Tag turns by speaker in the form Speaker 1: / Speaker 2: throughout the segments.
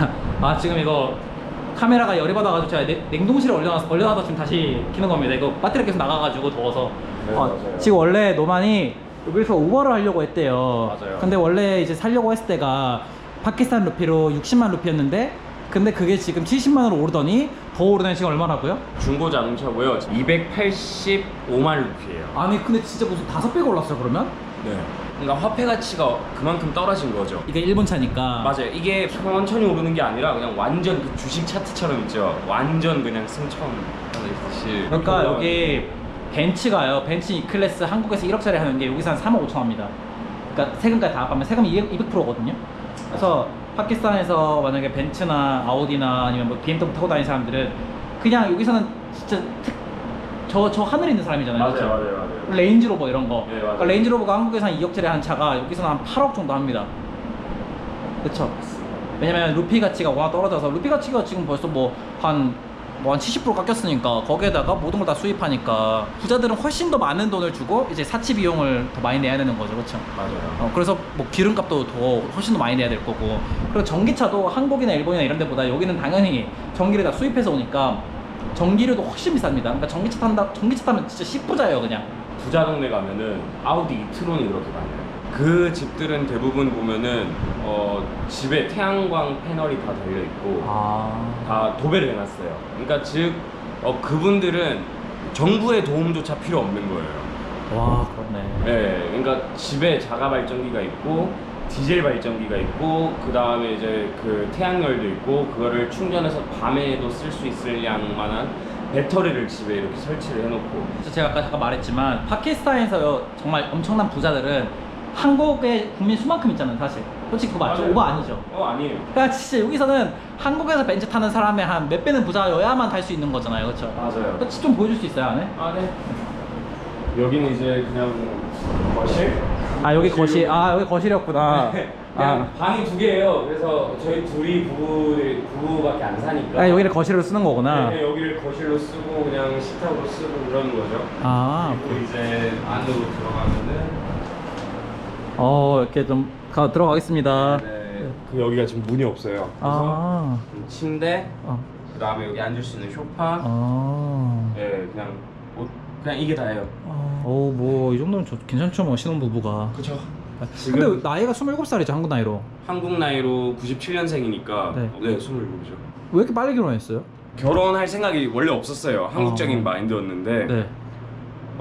Speaker 1: 아 지금 이거 카메라가 열이 받아가지고 제가 냉- 냉동실에 올려놔서 올려놔서 지금 다시 키는 겁니다. 이거 배터리 계속 나가가지고 더워서.
Speaker 2: 네,
Speaker 1: 아,
Speaker 2: 맞아요.
Speaker 1: 지금 원래 노만이 여기서 우버를 하려고 했대요.
Speaker 2: 맞아요.
Speaker 1: 근데 원래 이제 살려고 했을 때가 파키스탄 루피로 60만 루피였는데 근데 그게 지금 70만 원으로 오르더니 더 오르는 지금 얼마라고요?
Speaker 2: 중고 자동차고요. 285만 루피예요.
Speaker 1: 아니 근데 진짜 무슨 다섯 배가 올랐어요 그러면?
Speaker 2: 네. 그러니까 화폐 가치가 그만큼 떨어진 거죠.
Speaker 1: 이게 일본 차니까.
Speaker 2: 맞아요. 이게 천천히 오르는 게 아니라 그냥 완전 그 주식 차트처럼 있죠. 완전 그냥 승천 하듯이.
Speaker 1: 그러니까 여기 벤츠가요. 벤츠 E 클래스 한국에서 1억짜리 하는 게 여기서 한 3억 5천 원입니다. 그러니까 세금까지 다 합하면 세금이 200%거든요. 그래서 파키스탄에서 만약에 벤츠나 아우디나 아니면 뭐 BMW 타고 다니는 사람들은 그냥 여기서는 진짜 저, 저 하늘에 있는 사람이잖아요.
Speaker 2: 맞아요,
Speaker 1: 그쵸?
Speaker 2: 맞아요, 맞아요.
Speaker 1: 레인지로버 이런 거.
Speaker 2: 네, 맞아요.
Speaker 1: 그러니까 레인지로버가 한국에서 한 2억짜리 하는 차가 여기서는 한 8억 정도 합니다. 그쵸? 왜냐면 루피 가치가 워낙 떨어져서 루피 가치가 지금 벌써 뭐 한 뭐 한 70% 깎였으니까 거기에다가 모든 걸 다 수입하니까 부자들은 훨씬 더 많은 돈을 주고 이제 사치 비용을 더 많이 내야 되는 거죠 그렇죠
Speaker 2: 맞아요.
Speaker 1: 어, 그래서 뭐 기름값도 더 훨씬 더 많이 내야 될 거고 그리고 전기차도 한국이나 일본이나 이런 데보다 여기는 당연히 전기를 다 수입해서 오니까 전기료도 훨씬 비쌉니다 그러니까 전기차 탄다 전기차 타면 진짜 10부자예요 그냥
Speaker 2: 부자 동네 가면은 아우디 이트론이 그렇게 많아요. 그 집들은 대부분 보면은 어, 집에 태양광 패널이 다 달려 있고
Speaker 1: 아
Speaker 2: 다 도배를 해놨어요. 그러니까 즉 어, 그분들은 정부의 도움조차 필요 없는 거예요.
Speaker 1: 와 그렇네
Speaker 2: 네, 그러니까 집에 자가 발전기가 있고 디젤 발전기가 있고 그 다음에 이제 그 태양열도 있고 그거를 충전해서 밤에도 쓸 수 있을 양만한 배터리를 집에 이렇게 설치를 해놓고
Speaker 1: 그래서 제가 아까 잠깐 말했지만 파키스탄에서 정말 엄청난 부자들은 한국의 국민 수만큼 있잖아요 사실 솔직히 그거 맞죠?
Speaker 2: 맞아요.
Speaker 1: 오버 아니죠?
Speaker 2: 어 아니에요.
Speaker 1: 그러니까 진짜 여기서는 한국에서 벤츠 타는 사람의 한 몇 배는 부자여야만 탈 수 있는 거잖아요 그렇죠?
Speaker 2: 맞아요.
Speaker 1: 그렇지 좀 보여줄 수 있어요 안에?
Speaker 2: 아 네. 여기는 이제 그냥 거실.
Speaker 1: 아 여기 거실 아 여기 거실이었구나.
Speaker 2: 그냥
Speaker 1: 아,
Speaker 2: 방이 두 개예요. 그래서 저희 둘이 부부 부부밖에 안 사니까.
Speaker 1: 아 여기를 거실로 쓰는 거구나.
Speaker 2: 네, 여기를 거실로 쓰고 그냥 식탁으로 쓰고 그러는 거죠.
Speaker 1: 아.
Speaker 2: 그리고 이제 안으로 들어가면은
Speaker 1: 어 이렇게 좀 가, 들어가겠습니다.
Speaker 2: 네, 그 여기가 지금 문이 없어요. 그래서
Speaker 1: 아,
Speaker 2: 침대,
Speaker 1: 어,
Speaker 2: 그다음에 여기 앉을 수 있는 소파,
Speaker 1: 아,
Speaker 2: 네, 그냥 옷, 그냥 이게 다예요.
Speaker 1: 어, 뭐, 이 정도면 좋, 괜찮죠, 뭐, 신혼부부가.
Speaker 2: 그렇죠.
Speaker 1: 근데 나이가 27살이죠, 한국 나이로.
Speaker 2: 한국 나이로 97년생이니까
Speaker 1: 네.
Speaker 2: 네, 27이죠.
Speaker 1: 왜 이렇게 빨리 결혼했어요?
Speaker 2: 결혼할 생각이 원래 없었어요. 한국적인
Speaker 1: 어.
Speaker 2: 마인드였는데
Speaker 1: 네.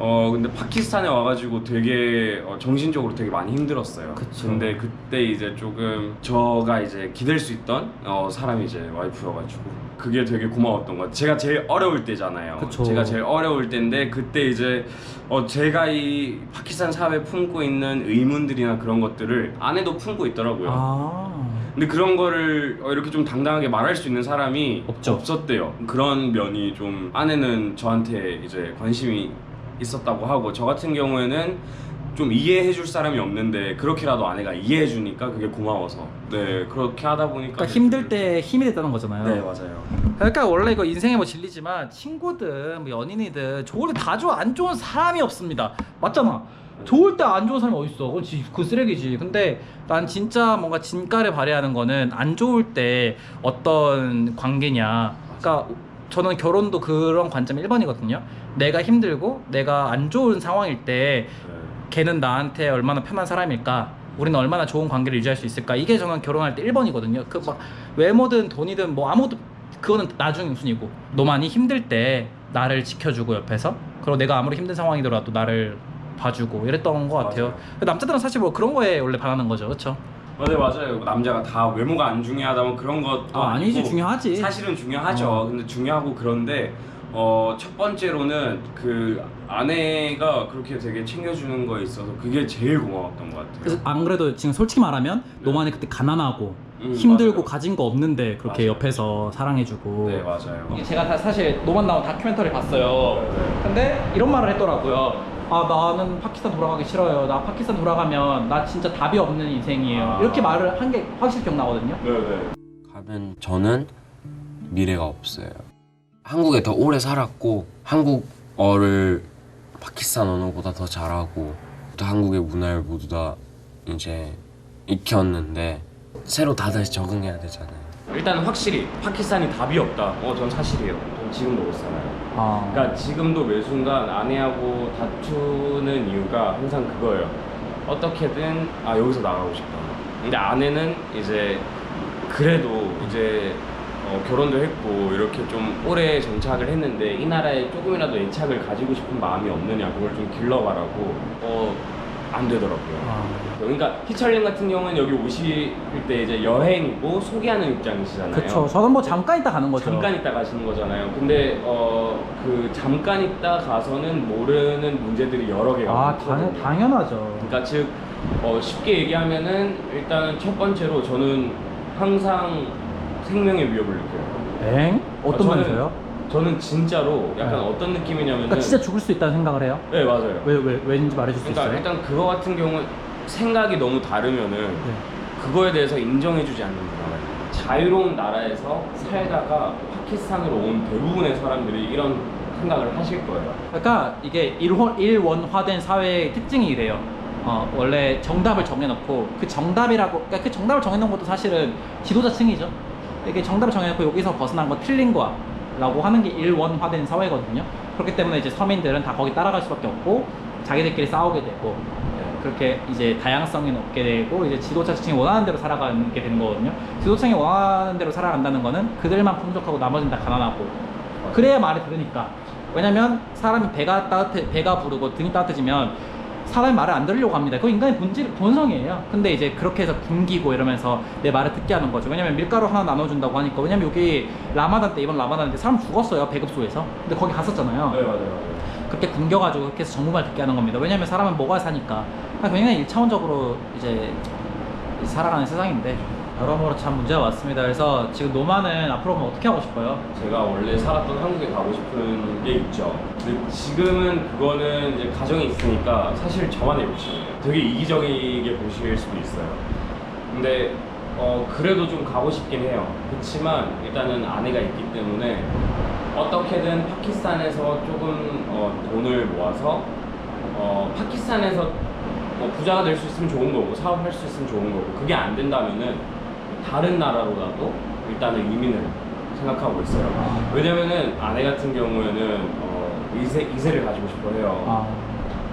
Speaker 2: 어 근데 파키스탄에 와가지고 되게 어, 정신적으로 되게 많이 힘들었어요.
Speaker 1: 그쵸.
Speaker 2: 근데 그때 이제 조금 저가 이제 기댈 수 있던 어, 사람이 이제 와이프여가지고 그게 되게 고마웠던 것 같아요. 제가 제일 어려울 때잖아요.
Speaker 1: 그쵸.
Speaker 2: 제가 제일 어려울 때인데 그때 이제 어, 제가 이 파키스탄 사회에 품고 있는 의문들이나 그런 것들을 아내도 품고 있더라고요.
Speaker 1: 아.
Speaker 2: 근데 그런 거를 어, 이렇게 좀 당당하게 말할 수 있는 사람이
Speaker 1: 없죠.
Speaker 2: 없었대요. 그런 면이 좀 아내는 저한테 이제 관심이 있었다고 하고 저 같은 경우에는 좀 이해해 줄 사람이 없는데 그렇게라도 아내가 이해해 주니까 그게 고마워서 네 그렇게 하다 보니까
Speaker 1: 그러니까 힘들 때 힘이 됐다는 거잖아요.
Speaker 2: 네 맞아요
Speaker 1: 그러니까 원래 이거 인생의 뭐 진리지만 친구든 뭐 연인이든 좋을 때 다 좋아 안 좋은 사람이 없습니다. 맞잖아. 좋을 때 안 좋은 사람이 어딨어? 그건 지- 그 쓰레기지. 근데 난 진짜 뭔가 진가를 발휘하는 거는 안 좋을 때 어떤 관계냐. 그러니까 저는 결혼도 그런 관점 1번이거든요. 내가 힘들고 내가 안 좋은 상황일 때
Speaker 2: 네.
Speaker 1: 걔는 나한테 얼마나 편한 사람일까? 우리는 얼마나 좋은 관계를 유지할 수 있을까? 이게 저는 결혼할 때 1번이거든요. 그 막 외모든 돈이든 뭐 아무것도 그거는 나중에 우선이고 너만이 힘들 때 나를 지켜주고 옆에서 그리고 내가 아무리 힘든 상황이더라도 나를 봐주고 이랬던 것 같아요.
Speaker 2: 맞아요.
Speaker 1: 남자들은 사실 뭐 그런 거에 원래 반하는 거죠, 그렇죠?
Speaker 2: 맞아요 맞아요 남자가 다 외모가 안 중요하다면 그런 것도
Speaker 1: 아, 아니지
Speaker 2: 아니고
Speaker 1: 중요하지.
Speaker 2: 사실은 중요하죠.
Speaker 1: 어.
Speaker 2: 근데 중요하고 그런데 어, 첫 번째로는 그 아내가 그렇게 되게 챙겨주는 거에 있어서 그게 제일 고마웠던 것 같아요.
Speaker 1: 그래서 안 그래도 지금 솔직히 말하면 노만이 그때 가난하고
Speaker 2: 음,
Speaker 1: 힘들고
Speaker 2: 맞아요.
Speaker 1: 가진 거 없는데 그렇게
Speaker 2: 맞아요.
Speaker 1: 옆에서 사랑해주고
Speaker 2: 네 맞아요.
Speaker 1: 이게 제가 다 사실 노만 나온 다큐멘터리 봤어요.
Speaker 2: 네.
Speaker 1: 근데 이런 말을 했더라고요. 아 나는 파키스탄 돌아가기 싫어요. 나 파키스탄 돌아가면 나 진짜 답이 없는 인생이에요.
Speaker 2: 아.
Speaker 1: 이렇게 말을 한 게 확실히 기억나거든요.
Speaker 2: 네네.
Speaker 3: 가면 저는 미래가 없어요. 한국에 더 오래 살았고 한국어를 파키스탄 언어보다 더 잘하고 또 한국의 문화를 모두 다 이제 익혔는데 새로 다 다시 적응해야 되잖아요.
Speaker 2: 일단 확실히 파키스탄이 답이 없다. 어, 전 사실이에요. 전 지금도 못 살아요.
Speaker 1: 아.
Speaker 2: 그러니까 지금도 매 순간 아내하고 다투는 이유가 항상 그거예요. 어떻게든 아 여기서 나가고 싶다. 근데 아내는 이제 그래도 이제 어, 결혼도 했고 이렇게 좀 오래 정착을 했는데 이 나라에 조금이라도 애착을 가지고 싶은 마음이 없느냐 그걸 좀 길러가라고 어 안 되더라고요.
Speaker 1: 아.
Speaker 2: 그러니까 희철님 같은 경우는 여기 오실 때 이제 여행이고 소개하는 입장이시잖아요.
Speaker 1: 그쵸. 저는 뭐 잠깐 있다 가는 거죠.
Speaker 2: 잠깐 있다 가시는 거잖아요. 근데 어 그 잠깐 있다 가서는 모르는 문제들이 여러 개가
Speaker 1: 아,
Speaker 2: 많거든요.
Speaker 1: 당, 당연하죠.
Speaker 2: 그러니까 즉 어, 쉽게 얘기하면은 일단은 첫 번째로 저는 항상 생명의 위협을 느껴요.
Speaker 1: 엥? 어떤
Speaker 2: 아, 저는-
Speaker 1: 면에서요?
Speaker 2: 저는 진짜로 약간
Speaker 1: 네.
Speaker 2: 어떤 느낌이냐면은
Speaker 1: 그러니까 진짜 죽을 수 있다는 생각을 해요?
Speaker 2: 네 맞아요.
Speaker 1: 왜, 왜, 왜인지 말해줄 수
Speaker 2: 그러니까
Speaker 1: 있어요?
Speaker 2: 일단 그거 같은 경우는 생각이 너무 다르면은
Speaker 1: 네.
Speaker 2: 그거에 대해서 인정해주지 않는 나라예요. 자유로운 나라에서 살다가 파키스탄으로 온 대부분의 사람들이 이런 생각을 하실 거예요.
Speaker 1: 그러니까 이게 일원, 일원화된 사회의 특징이 이래요. 어, 원래 정답을 정해놓고 그 정답이라고, 그러니까 그 정답을 정해놓은 것도 사실은 지도자층이죠. 이게 정답을 정해놓고 여기서 벗어난 거 틀린 거야. 라고 하는 게 일원화된 사회거든요. 그렇기 때문에 이제 서민들은 다 거기 따라갈 수밖에 없고 자기들끼리 싸우게 되고 예, 그렇게 이제 다양성이 높게 되고 이제 지도자층이 원하는 대로 살아가게 되는 거거든요. 지도층이 원하는 대로 살아간다는 거는 그들만 풍족하고 나머지는 다 가난하고 그래야 말이 들으니까 왜냐면 사람이 배가 따뜻해 배가 부르고 등이 따뜻해지면 사람이 말을 안 들으려고 합니다. 그거 인간의 본질 본성이에요. 근데 이제 그렇게 해서 굶기고 이러면서 내 말을 듣게 하는 거죠. 왜냐면 밀가루 하나 나눠준다고 하니까 왜냐면 여기 라마단 때 이번 라마단 때 사람 죽었어요 배급소에서. 근데 거기 갔었잖아요.
Speaker 2: 네 맞아요.
Speaker 1: 그렇게 굶겨가지고 그렇게 해서 정부말 듣게 하는 겁니다. 왜냐면 사람은 뭐가 사니까. 그러니까 굉장히 일차원적으로 이제 살아가는 세상인데 여러모로 참 문제가 많습니다. 그래서 지금 노마는 앞으로 그럼 어떻게 하고 싶어요?
Speaker 2: 제가 원래 살았던 한국에 가고 싶은 게 있죠. 근데 지금은 그거는 이제 가정이 있으니까 사실 저만의 욕심이에요. 되게 이기적이게 보실 수도 있어요. 근데 어 그래도 좀 가고 싶긴 해요. 그렇지만 일단은 아내가 있기 때문에 어떻게든 파키스탄에서 조금 어, 돈을 모아서 어, 파키스탄에서 뭐 부자가 될 수 있으면 좋은 거고 사업할 수 있으면 좋은 거고 그게 안 된다면은 다른 나라로라도 일단은 이민을 생각하고 있어요.
Speaker 1: 아.
Speaker 2: 왜냐면은 아내 같은 경우에는 어, 이세, 이세를 가지고 싶어 해요.
Speaker 1: 아,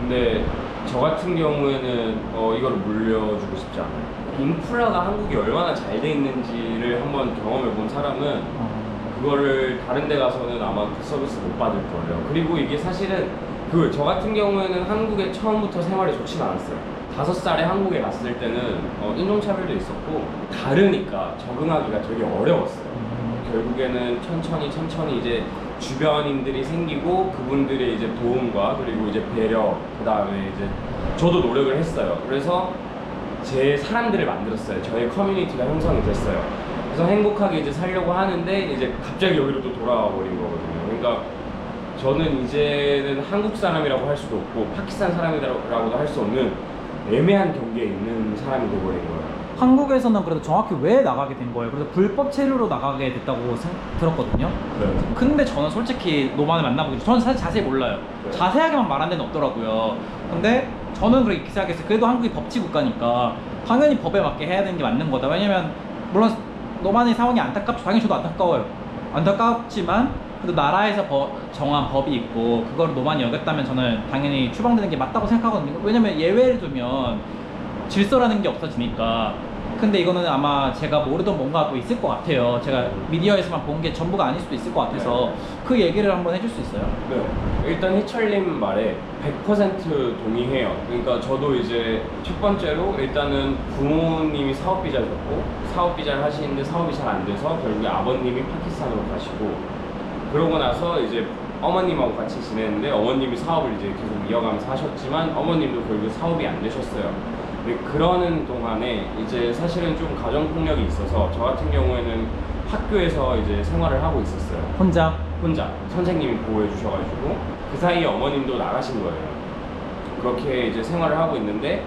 Speaker 2: 근데 저 같은 경우에는 어, 이거를 물려주고 싶지 않아요. 인프라가 한국이 얼마나 잘 돼 있는지를 한번 경험해 본 사람은
Speaker 1: 어.
Speaker 2: 그거를 다른 데 가서는 아마 그 서비스 못 받을 거예요. 그리고 이게 사실은 그 저 같은 경우에는 한국에 처음부터 생활이 좋진 않았어요. 다섯 살에 한국에 갔을 때는 어, 인종차별도 있었고 다르니까 적응하기가 되게 어려웠어요. 결국에는 천천히 천천히 이제 주변인들이 생기고 그분들의 이제 도움과 그리고 이제 배려 그 다음에 이제 저도 노력을 했어요. 그래서 제 사람들을 만들었어요. 저의 커뮤니티가 형성이 됐어요. 그래서 행복하게 이제 살려고 하는데 이제 갑자기 여기로 또 돌아와 버린 거거든요. 그러니까 저는 이제는 한국 사람이라고 할 수도 없고 파키스탄 사람이라고도 할 수 없는 애매한 경계에 있는 사람이 돼버린 거예요.
Speaker 1: 한국에서는 그래도 정확히 왜 나가게 된 거예요? 그래서 불법 체류로 나가게 됐다고 생- 들었거든요.
Speaker 2: 네.
Speaker 1: 근데 저는 솔직히 노만을 만나보기 전 저는 사실 자세히 몰라요.
Speaker 2: 네.
Speaker 1: 자세하게만 말한 데는 없더라고요. 근데 저는 그렇게 생각했어요. 그래도 한국이 법치 국가니까 당연히 법에 맞게 해야 되는 게 맞는 거다. 왜냐면 물론 노만의 상황이 안타깝죠. 당연히 저도 안타까워요. 안타깝지만 그래도 나라에서 법- 정한 법이 있고 그걸 노만이 어겼다면 저는 당연히 추방되는 게 맞다고 생각하거든요. 왜냐면 예외를 두면 질서라는 게 없어지니까. 근데 이거는 아마 제가 모르던 뭔가 또 있을 것 같아요. 제가 미디어에서만 본 게 전부가 아닐 수도 있을 것 같아서 그 얘기를 한번 해줄 수 있어요?
Speaker 2: 네. 일단 희철님 말에 100% 동의해요. 그러니까 저도 이제 첫 번째로 일단은 부모님이 사업 비자셨고 사업 비자를 하시는데 사업이 잘 안 돼서 결국에 아버님이 파키스탄으로 가시고 그러고 나서 이제 어머님하고 같이 지냈는데 어머님이 사업을 이제 계속 이어가면서 하셨지만 어머님도 결국 사업이 안 되셨어요. 근데 그러는 동안에 이제 사실은 좀 가정 폭력이 있어서 저 같은 경우에는 학교에서 이제 생활을 하고 있었어요.
Speaker 1: 혼자?
Speaker 2: 혼자 선생님이 보호해 주셔가지고 그 사이에 어머님도 나가신 거예요. 그렇게 이제 생활을 하고 있는데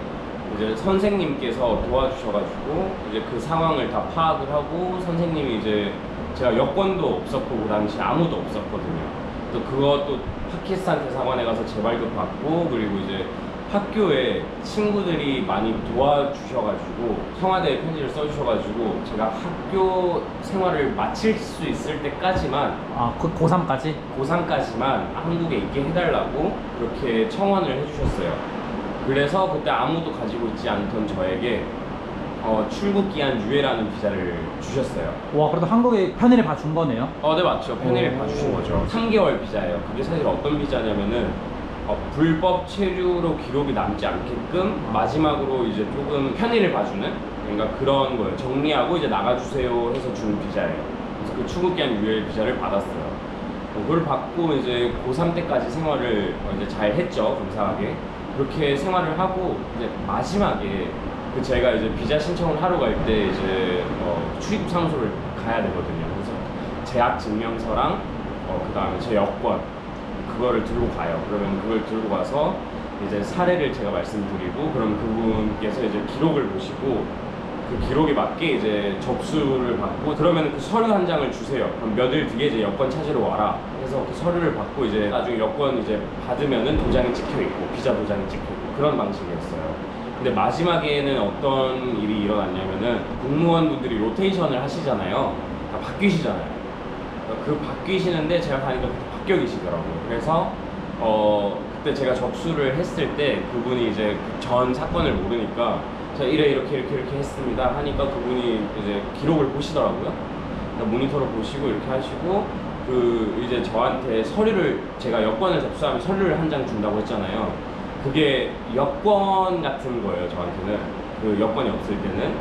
Speaker 2: 이제 선생님께서 도와주셔가지고 이제 그 상황을 다 파악을 하고 선생님이 이제 제가 여권도 없었고 그 당시 아무도 없었거든요. 그래서 그것도 파키스탄 대사관에 가서 재발급 받고 그리고 이제 학교에 친구들이 많이 도와주셔가지고 청와대에 편지를 써주셔가지고 제가 학교 생활을 마칠 수 있을 때까지만
Speaker 1: 아, 그 고3까지?
Speaker 2: 고3까지만 한국에 있게 해달라고 그렇게 청원을 해주셨어요. 그래서 그때 아무도 가지고 있지 않던 저에게 어, 출국 기한 유예라는 비자를 주셨어요.
Speaker 1: 와, 그래도 한국에 편의를 봐준 거네요.
Speaker 2: 어, 네 맞죠. 편의를
Speaker 1: 오.
Speaker 2: 봐주신 거죠. 3개월 비자예요. 그게 사실 어떤 비자냐면은 어, 불법 체류로 기록이 남지 않게끔 마지막으로 이제 조금 편의를 봐주는 그러니까 그런 거예요. 정리하고 이제 나가주세요 해서 준 비자예요. 그래서 그 출국 기한 유예 비자를 받았어요. 어, 그걸 받고 이제 고3 때까지 생활을 어, 이제 잘 했죠. 감사하게. 그렇게 생활을 하고 이제 마지막에 그 제가 이제 비자 신청을 하러 갈 때 이제 어, 출입국 사무소를 가야 되거든요. 그래서 재학 증명서랑 어, 그 다음에 제 여권 그거를 들고 가요. 그러면 그걸 들고 가서 이제 사례를 제가 말씀드리고 그럼 그분께서 이제 기록을 보시고 그 기록에 맞게 이제 접수를 받고 그러면 그 서류 한 장을 주세요. 그럼 몇 일 뒤에 이제 여권 찾으러 와라. 해서 그 서류를 받고 이제 나중에 여권 이제 받으면은 도장이 찍혀 있고 비자 도장이 찍혀 있고 그런 방식이었어요. 근데 마지막에는 어떤 일이 일어났냐면은 공무원분들이 로테이션을 하시잖아요. 다 바뀌시잖아요. 그러니까 그 바뀌시는데 제가 가니까 바뀌어 계시더라고요. 그래서 어 그때 제가 접수를 했을 때 그분이 이제 그전 사건을 모르니까 제가 이래 이렇게 이렇게 이렇게 했습니다 하니까 그분이 이제 기록을 보시더라고요. 그러니까 모니터로 보시고 이렇게 하시고 그 이제 저한테 서류를 제가 여권을 접수하면 서류를 한 장 준다고 했잖아요. 그게 여권 같은 거예요 저한테는 그 여권이 없을 때는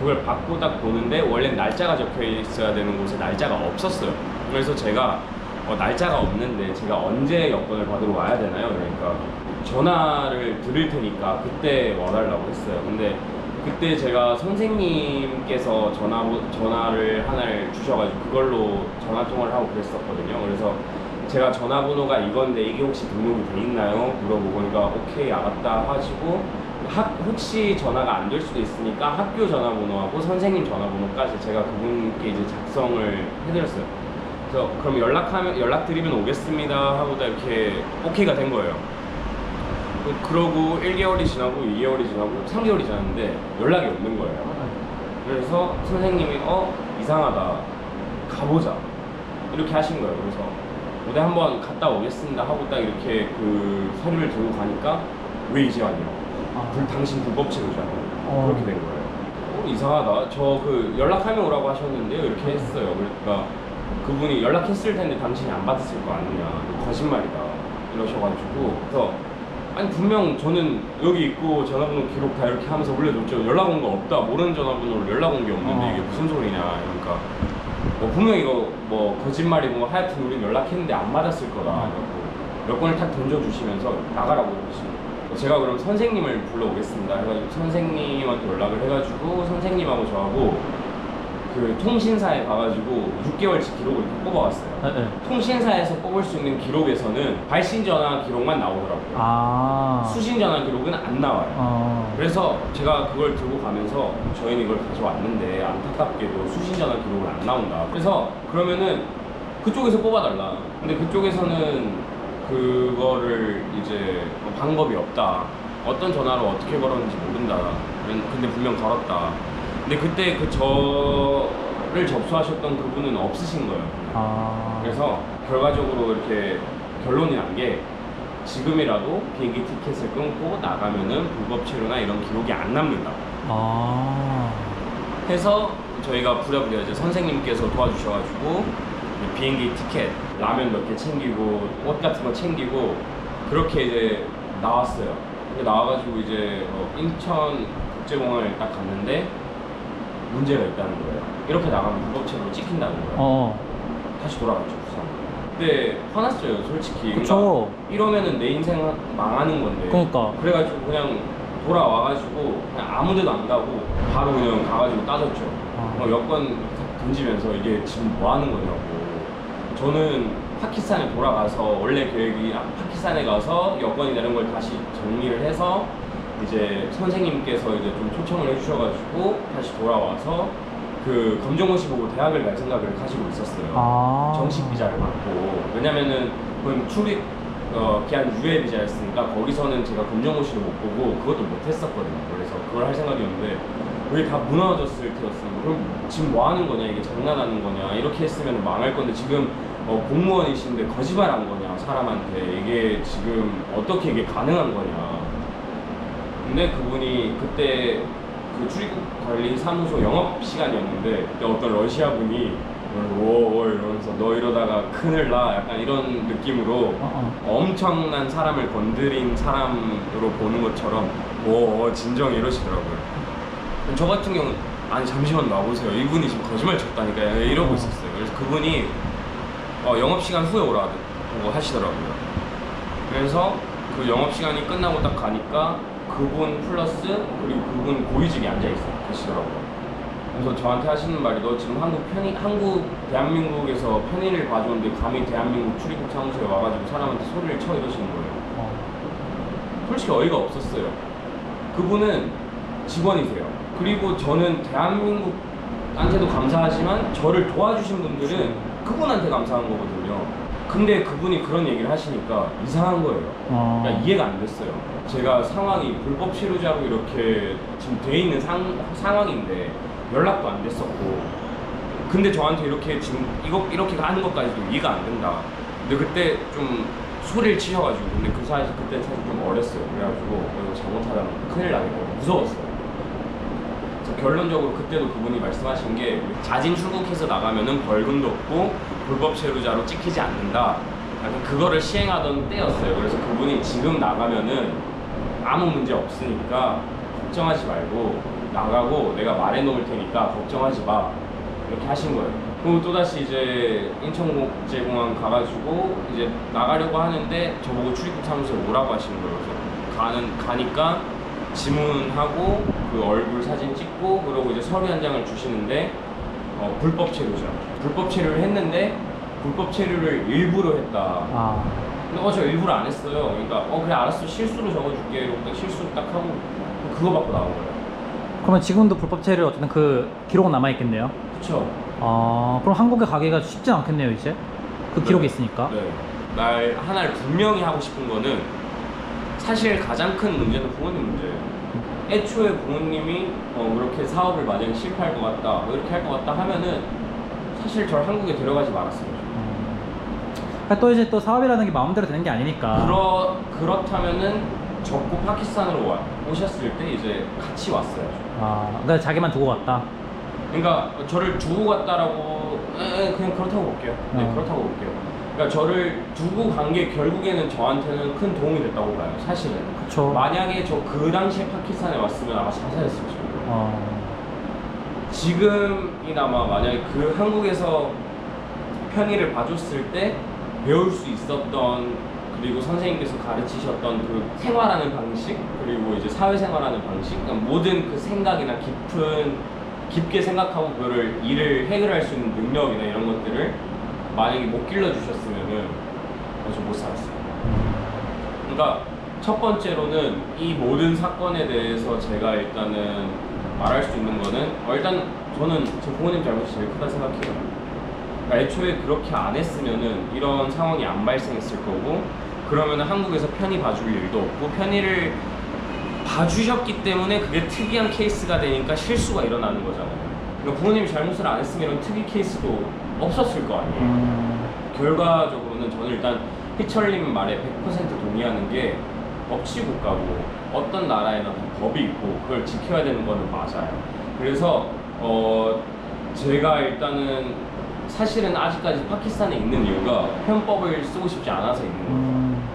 Speaker 2: 그걸 받고 딱 보는데 원래 날짜가 적혀 있어야 되는 곳에 날짜가 없었어요. 그래서 제가 어, 날짜가 없는데 제가 언제 여권을 받으러 와야 되나요? 그러니까 전화를 드릴 테니까 그때 와달라고 했어요. 근데 그때 제가 선생님께서 전화 전화를 하나를 주셔가지고 그걸로 전화 통화를 하고 그랬었거든요. 그래서 제가 전화번호가 이건데 이게 혹시 등록이 돼 있나요? 물어보고 그러니까 오케이 알았다 하시고 학, 혹시 전화가 안 될 수도 있으니까 학교 전화번호하고 선생님 전화번호까지 제가 그분께 이제 작성을 해드렸어요. 그래서 그럼 연락하면 연락드리면 오겠습니다 하고 다 이렇게 오케이가 된 거예요. 그- 그러고 1개월이 지나고 2개월이 지나고 3개월이 지났는데 연락이 없는 거예요. 그래서 선생님이 어 이상하다 가보자 이렇게 하신 거예요. 그래서 어디 한번 갔다 오겠습니다 하고 딱 이렇게 그 서류를 들고 가니까 왜 이제 왔냐고
Speaker 1: 아.
Speaker 2: 불 당신 불법 체류잖아요.
Speaker 1: 어.
Speaker 2: 그렇게 된 거예요. 어, 이상하다. 저 그 연락하면 오라고 하셨는데요. 이렇게 했어요. 그러니까 그분이 연락했을 텐데 당신이 안 받았을 거 아니냐. 이거 거짓말이다. 이러셔가지고 그래서 아니 분명 저는 여기 있고 전화번호 기록 다 이렇게 하면서 올려줬죠. 연락 온 거 없다. 모르는 전화번호로 연락 온 게 없는데
Speaker 1: 어.
Speaker 2: 이게 무슨 소리냐. 그러니까 뭐 분명 이거 뭐 거짓말이고 하여튼 우린 연락했는데 안 받았을 거다.
Speaker 1: 어.
Speaker 2: 그래갖고 여권을 탁 던져주시면서 나가라고 그러시는 거예요. 제가 그럼 선생님을 불러오겠습니다. 해가지고 선생님한테 연락을 해가지고 선생님하고 저하고 그 통신사에 가가지고 6개월치 기록을 다 뽑아왔어요.
Speaker 1: 네, 네.
Speaker 2: 통신사에서 뽑을 수 있는 기록에서는 발신 전화 기록만 나오더라고요.
Speaker 1: 아.
Speaker 2: 수신 전화 기록은 안 나와요.
Speaker 1: 어.
Speaker 2: 그래서 제가 그걸 들고 가면서 저희는 이걸 가져왔는데 안타깝게도 수신 전화 기록은 안 나온다. 그래서 그러면은 그쪽에서 뽑아달라. 근데 그쪽에서는 그거를 이제 뭐 방법이 없다. 어떤 전화로 어떻게 걸었는지 모른다. 근데 분명 걸었다. 근데 그때 그 저를 접수하셨던 그분은 없으신 거예요.
Speaker 1: 아.
Speaker 2: 그래서 결과적으로 이렇게 결론이 난 게 지금이라도 비행기 티켓을 끊고 나가면은 불법 체류나 이런 기록이 안 남는다.
Speaker 1: 아.
Speaker 2: 해서 저희가 부랴부랴 이제 선생님께서 도와주셔가지고 비행기 티켓, 라면 몇 개 챙기고 옷 같은 거 챙기고 그렇게 이제 나왔어요. 근데 나와가지고 이제 어, 인천 국제공항을 딱 갔는데 문제가 있다는 거예요. 이렇게 나가면 불법 체류로 찍힌다는 거예요.
Speaker 1: 어.
Speaker 2: 다시 돌아갔죠 부산. 근데 화났어요 솔직히.
Speaker 1: 그쵸.
Speaker 2: 그러니까 이러면은 내 인생 망하는 건데.
Speaker 1: 그러니까.
Speaker 2: 그래가지고 그냥 돌아와가지고 그냥 아무데도 안 가고 바로 그냥 가가지고 따졌죠.
Speaker 1: 아.
Speaker 2: 어, 여권 던지면서 이게 지금 뭐 하는 거냐고. 저는 파키스탄에 돌아가서 원래 계획이 아, 파키스탄에 가서 여권이 되는 걸 다시 정리를 해서 이제 선생님께서 이제 좀 초청을 해주셔가지고 다시 돌아와서 그 검정고시 보고 대학을 갈 생각을 가지고 있었어요.
Speaker 1: 아.
Speaker 2: 정식 비자를 받고 왜냐면은 그건 출입 어, 기한 유예 비자였으니까 거기서는 제가 검정고시를 못 보고 그것도 못 했었거든요. 그래서 그걸 할 생각이었는데 그게 다 무너졌을 때였어요. 그럼 지금 뭐 하는 거냐 이게 장난하는 거냐 이렇게 했으면 망할 건데 지금 어, 공무원이신데 거짓말한 거냐 사람한테 이게 지금 어떻게 이게 가능한 거냐. 근데 그분이 그때 그 출입국 관리 사무소 영업 시간이었는데 그때 어떤 러시아 분이 오 이러면서 너 이러다가 큰일 나 약간 이런 느낌으로. 엄청난 사람을 건드린 사람으로 보는 것처럼 오 어, 진정 이러시더라고요. 저 같은 경우는 아니 잠시만 놔보세요. 이분이 지금 거짓말 쳤다니까 이러고 있었어요. 그래서 그분이 어, 영업 시간 후에 오라고 하시더라고요. 그래서 그 영업 시간이 끝나고 딱 가니까 그분 플러스 그리고 그분 고위직이 앉아 있어 계시더라고요. 그래서 저한테 하시는 말이 너 지금 한국 편의 한국 대한민국에서 편의를 봐주는데 감히 대한민국 출입국 사무소에 와가지고 사람한테 소리를 쳐 이러시는 거예요.
Speaker 1: 어.
Speaker 2: 솔직히 어이가 없었어요. 그분은 직원이세요. 그리고 저는 대한민국한테도 감사하지만 저를 도와주신 분들은 그분한테 감사한 거거든요. 근데 그분이 그런 얘기를 하시니까 이상한 거예요.
Speaker 1: 어.
Speaker 2: 그러니까 이해가 안 됐어요. 제가 상황이 불법 체류자로 이렇게 지금 돼 있는 상, 상황인데 연락도 안 됐었고 근데 저한테 이렇게 지금 이거 이렇게 하는 것까지도 이해가 안 된다. 근데 그때 좀 소리를 치셔가지고 근데 그 사실 그때 사실 좀 어렸어요. 그래가지고 어, 이거 잘못하다가 큰일 나겠고 무서웠어요. 그래서 결론적으로 그때도 그분이 말씀하신 게 자진 출국해서 나가면은 벌금도 없고 불법 체류자로 찍히지 않는다. 약간 그거를 시행하던 때였어요. 그래서 그분이 지금 나가면은 아무 문제 없으니까 걱정하지 말고 나가고 내가 말해 놓을 테니까 걱정하지 마. 이렇게 하신 거예요. 그리고 또다시 이제 인천국제공항 가가지고 이제 나가려고 하는데 저보고 출입국 사무소에 오라고 하시는 거예요. 그래서 가는 가니까 지문하고 그 얼굴 사진 찍고 그러고 이제 서류 한 장을 주시는데 어, 불법 체류죠. 불법 체류를 했는데 불법 체류를 일부러 했다.
Speaker 1: 아.
Speaker 2: 근데 어저 일부러 안 했어요. 그러니까 어 그래 알았어 실수로 적어줄게 이러고 딱 실수로 딱 하고 그거 받고 나온 거예요.
Speaker 1: 그러면 지금도 불법 체류 어쨌든 그 기록은 남아 있겠네요.
Speaker 2: 그쵸?
Speaker 1: 아, 그럼 한국에 가기가 쉽지 않겠네요, 이제. 그 기록이
Speaker 2: 네.
Speaker 1: 있으니까.
Speaker 2: 네. 말 하나를 분명히 하고 싶은 거는 사실 가장 큰 문제는 부모님 문제예요. 애초에 부모님이 어, 그렇게 사업을 만약에 실패할 것 같다, 뭐 이렇게 할 것 같다 하면은 사실 저를 한국에 데려가지 말았어요.
Speaker 1: 그러니까 또 이제 또 사업이라는 게 마음대로 되는 게 아니니까.
Speaker 2: 그렇 그렇다면은 적고 파키스탄으로 와, 오셨을 때 이제 같이 왔어요.
Speaker 1: 아, 그러니까 자기만 두고 갔다.
Speaker 2: 그러니까 저를 두고 갔다라고 에, 에, 그냥 그렇다고 볼게요. 네,
Speaker 1: 어.
Speaker 2: 그렇다고 볼게요. 그러니까 저를 두고 간 게 결국에는 저한테는 큰 도움이 됐다고 봐요. 사실은.
Speaker 1: 그쵸.
Speaker 2: 만약에 저 그 당시에 파키스탄에 왔으면 아마 자살했을 거예요.
Speaker 1: 어.
Speaker 2: 지금이나마 만약에 그 한국에서 편의를 봐줬을 때 배울 수 있었던 그리고 선생님께서 가르치셨던 그 생활하는 방식 그리고 이제 사회생활하는 방식 그러니까 모든 그 생각이나 깊은 깊게 생각하고 그거를 일을 해결할 수 있는 능력이나 이런 것들을 만약에 못 길러주셨으면은 저못 살았어요. 그러니까 첫 번째로는 이 모든 사건에 대해서 제가 일단은 말할 수 있는 거는 어, 일단 저는 제 부모님 잘못이 제일 크다 생각해요. 그러니까 애초에 그렇게 안 했으면은 이런 상황이 안 발생했을 거고 그러면은 한국에서 편의 봐줄 일도 없고 편의를 봐주셨기 때문에 그게 특이한 케이스가 되니까 실수가 일어나는 거잖아요. 그러니까 부모님이 잘못을 안 했으면 이런 특이 케이스도 없었을 거 아니에요.
Speaker 1: 음.
Speaker 2: 결과적으로는 저는 일단 희철님 말에 100% 동의하는 게 법치 국가고 어떤 나라에나 다 법이 있고 그걸 지켜야 되는 거는 맞아요. 그래서 어 제가 일단은 사실은 아직까지 파키스탄에 있는 이유가 편법을 쓰고 싶지 않아서 있는 거예요.
Speaker 1: 음.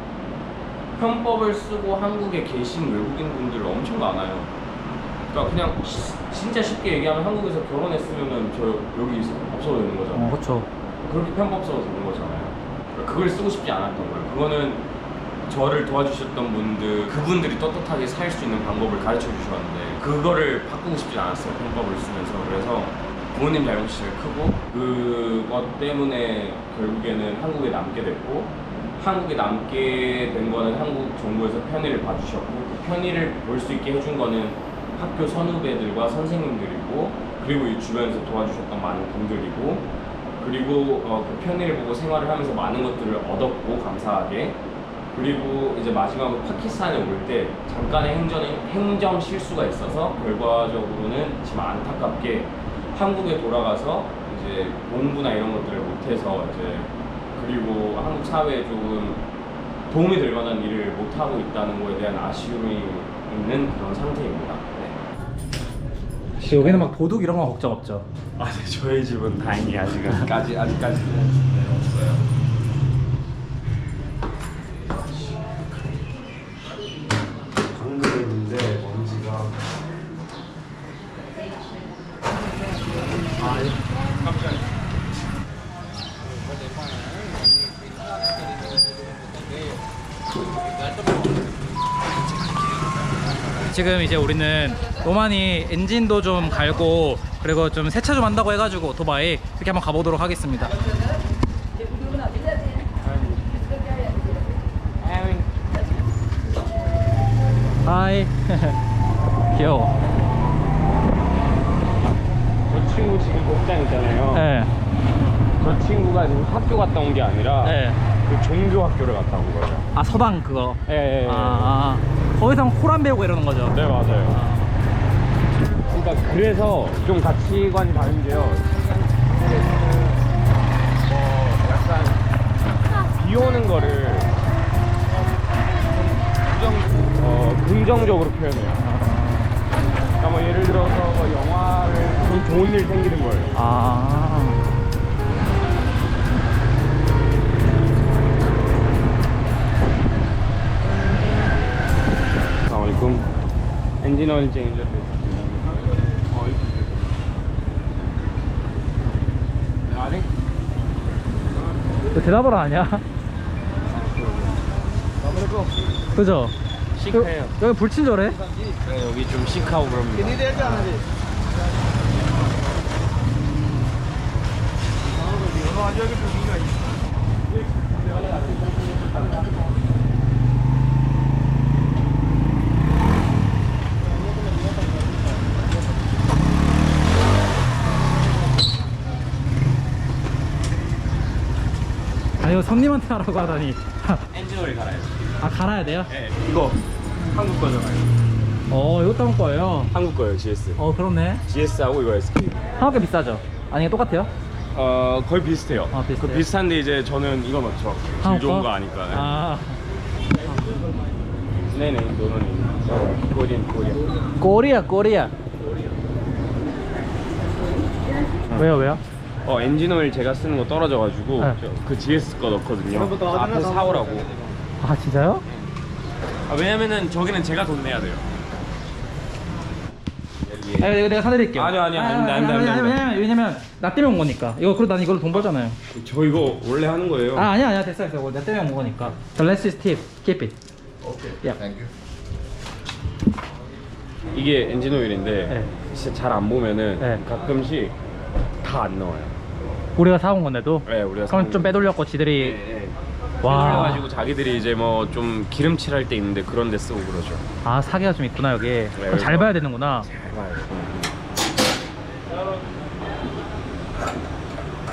Speaker 2: 편법을 쓰고 한국에 계신 외국인 분들 엄청 많아요. 그러니까 그냥 시- 진짜 쉽게 얘기하면 한국에서 결혼했으면은 저 여기 있- 없어도 되는 거잖아요.
Speaker 1: 어, 그쵸.
Speaker 2: 그렇게 편법 써도 되는 거잖아요. 그걸 쓰고 싶지 않았던 거예요. 그거는 저를 도와주셨던 분들, 그분들이 떳떳하게 살 수 있는 방법을 가르쳐 주셨는데, 그거를 바꾸고 싶지 않았어요. 편법을 쓰면서. 그래서 부모님 잘못이 제일 크고, 그것 때문에 결국에는 한국에 남게 됐고, 한국에 남게 된 거는 한국 정부에서 편의를 봐주셨고, 그 편의를 볼 수 있게 해준 거는 학교 선후배들과 선생님들이고, 그리고 이 주변에서 도와주셨던 많은 분들이고, 그리고 어, 그 편의를 보고 생활을 하면서 많은 것들을 얻었고 감사하게. 그리고 이제 마지막으로 파키스탄에 올 때 잠깐의 행정, 행정 실수가 있어서 결과적으로는 지금 안타깝게 한국에 돌아가서 이제 공부나 이런 것들을 못해서 이제 그리고 한국 사회에 조금 도움이 될 만한 일을 못하고 있다는 거에 대한 아쉬움이 있는 그런 상태입니다. 네.
Speaker 1: 여기는 막 도둑 이런 거 걱정 없죠.
Speaker 2: 아, 네, 저희 집은 다행히 아직까지 아직까지는 네, 없어요.
Speaker 1: 지금 이제 우리는 노만이 엔진도 좀 갈고 그리고 좀 세차 좀 한다고 해가지고 오토바이 이렇게 한번 가보도록 하겠습니다. 하이 귀여워.
Speaker 2: 저 친구 지금 복장 있잖아요.
Speaker 1: 네.
Speaker 2: 저 친구가 지금 학교 갔다 온 게 아니라
Speaker 1: 네.
Speaker 2: 그 종교 학교를 갔다 온 거예요.
Speaker 1: 아 서당 그거.
Speaker 2: 예, 예, 예.
Speaker 1: 아, 아 거기서 코란 배우고 이러는 거죠.
Speaker 2: 네, 맞아요. 그러니까 그래서 좀 가치관이 다른데요. 뭐 약간 비 오는 거를 부정, 어, 긍정적으로 표현해요. 그러니까 뭐 예를 들어서 뭐 영화를 좀 좋은 일 생기는 거예요.
Speaker 1: 아.
Speaker 2: Engine oil change. Oil. 아니?
Speaker 1: 왜 대답을 안 하냐? 그죠?
Speaker 2: 시크해요.
Speaker 1: 여기, 여기 불친절해?
Speaker 2: 네, 여기 좀 시크하고 그럽니다.
Speaker 1: 손님한테 하라고 하다니
Speaker 2: 엔진 오일 갈아요.
Speaker 1: 아 갈아야 돼요?
Speaker 2: 네, 이거 한국 거잖아요.
Speaker 1: 어 이것도 한국 거예요
Speaker 2: 한국 거예요, GS.
Speaker 1: 어 그렇네
Speaker 2: GS하고 이거 SK.
Speaker 1: 한국게 비싸죠? 아니 똑같아요?
Speaker 2: 어, 거의 비슷해요.
Speaker 1: 아, 비슷해요?
Speaker 2: 그 비슷한데 이제 저는 이거 넣죠.
Speaker 1: 한국
Speaker 2: 질 좋은
Speaker 1: 거?
Speaker 2: 거 아니까.
Speaker 1: 아
Speaker 2: 네네, 노노니. 코리안, 코리안.
Speaker 1: 꼬리야 꼬리야 왜요 왜요?
Speaker 2: 어, 엔진 오일 제가 쓰는 거 떨어져가지고
Speaker 1: 네.
Speaker 2: 저 그 GS 거 넣거든요. 앞에 사오라고.
Speaker 1: 아 진짜요?
Speaker 2: 아, 왜냐면은 저기는 제가 돈 내야 돼요.
Speaker 1: 아 이거 내가 사드릴게요
Speaker 2: 아니요, 아니요, 아닙니다,
Speaker 1: 아니,
Speaker 2: 아닙니다,
Speaker 1: 아니,
Speaker 2: 아닙니다.
Speaker 1: 왜냐면, 왜냐면 나 때문에 온 거니까 이거 그래도 난 이걸로 돈 벌잖아요
Speaker 2: 저 이거 원래 하는 거예요.
Speaker 1: 아 아니야 아니야 됐어 됐어 나 때문에 온 거니까 The rest is tip keep it yeah.
Speaker 2: 이게 엔진 오일인데
Speaker 1: 네.
Speaker 2: 진짜 잘 안 보면은
Speaker 1: 네.
Speaker 2: 가끔씩 다 안 나와요.
Speaker 1: 우리가 사온 건데도
Speaker 2: 네, 우리가
Speaker 1: 그럼
Speaker 2: 사온
Speaker 1: 좀
Speaker 2: 거.
Speaker 1: 빼돌렸고 지들이
Speaker 2: 네,
Speaker 1: 와.
Speaker 2: 가지고 자기들이 이제 뭐 좀 기름칠 할 때 있는데 그런 데 쓰고 그러죠.
Speaker 1: 아 사기가 좀 있구나 여기 그럼 잘. 봐야 되는구나.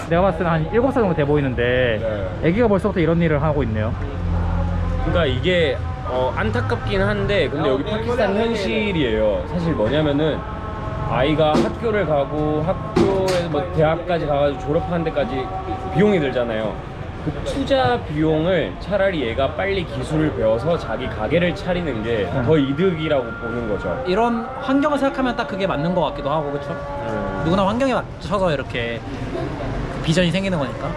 Speaker 1: 내가 봤을 때는 한 7살 정도 돼 보이는데
Speaker 2: 네.
Speaker 1: 애기가 벌써부터 이런 일을 하고 있네요
Speaker 2: 그러니까 이게 어, 안타깝긴 한데 근데 여기 파키스탄 현실이에요. 사실 뭐냐면은 아이가 학교를 가고 학교에서 뭐 대학까지 가가지고 졸업하는 데까지 비용이 들잖아요. 그 투자 비용을 차라리 얘가 빨리 기술을 배워서 자기 가게를 차리는 게 더 이득이라고 보는 거죠.
Speaker 1: 이런 환경을 생각하면 딱 그게 맞는 것 같기도 하고 그렇죠?
Speaker 2: 음.
Speaker 1: 누구나 환경에 맞춰서 이렇게 비전이 생기는 거니까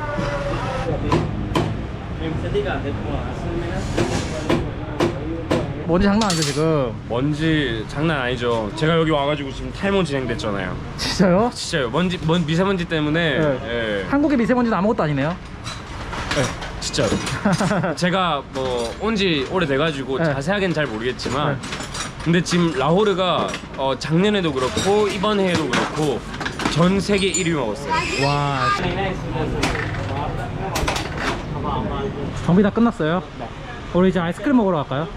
Speaker 1: 뭔지 장난 아니죠 지금
Speaker 2: 먼지 장난 아니죠. 제가 여기 와가지고 지금 탈모 진행됐잖아요.
Speaker 1: 진짜요?
Speaker 2: 진짜요. 먼지, 먼 미세먼지 때문에.
Speaker 1: 네.
Speaker 2: 예.
Speaker 1: 한국의 미세먼지는 아무것도 아니네요
Speaker 2: 네, 진짜로. 제가 뭐 온지 오래돼가지고
Speaker 1: 네.
Speaker 2: 자세하게는 잘 모르겠지만 근데 지금 라호르가 어, 작년에도 그렇고 이번 해에도 그렇고 전 세계 1위 먹었어요.
Speaker 1: 와 정비 다 끝났어요? 우리 이제 아이스크림 먹으러 갈까요?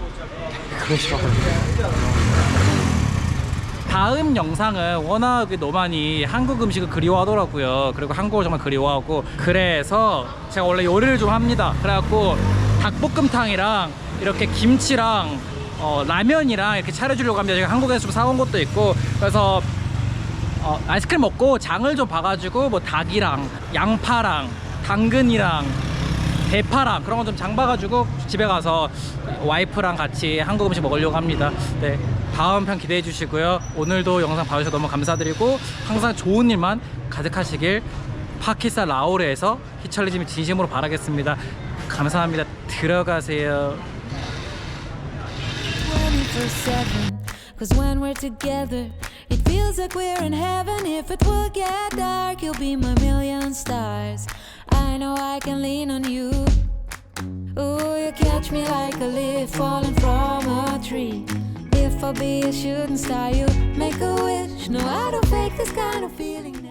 Speaker 1: 다음 영상은 워낙 노만이 한국 음식을 그리워하더라고요. 그리고 한국을 정말 그리워하고 그래서 제가 원래 요리를 좀 합니다. 그래갖고 닭볶음탕이랑 이렇게 김치랑 어, 라면이랑 이렇게 차려주려고 합니다. 제가 한국에서 좀 사온 것도 있고 그래서 어, 아이스크림 먹고 장을 좀 봐가지고 뭐 닭이랑 양파랑 당근이랑 대파랑 그런 거좀장 봐가지고 집에 가서 와이프랑 같이 한국 음식 먹으려고 합니다. 네. 다음 편 기대해 주시고요. 오늘도 영상 봐주셔서 너무 감사드리고 항상 좋은 일만 가득하시길 파키스탄 라오르에서 히철리즘이 진심으로 바라겠습니다. 감사합니다. 들어가세요.
Speaker 4: 24-7 Cause when we're together It feels like we're in heaven If it will get dark You'll be my million stars I know I can lean on you. Ooh, you catch me like a leaf Falling from a tree. If I be a shooting star You make a wish. No, I don't fake this kind of feeling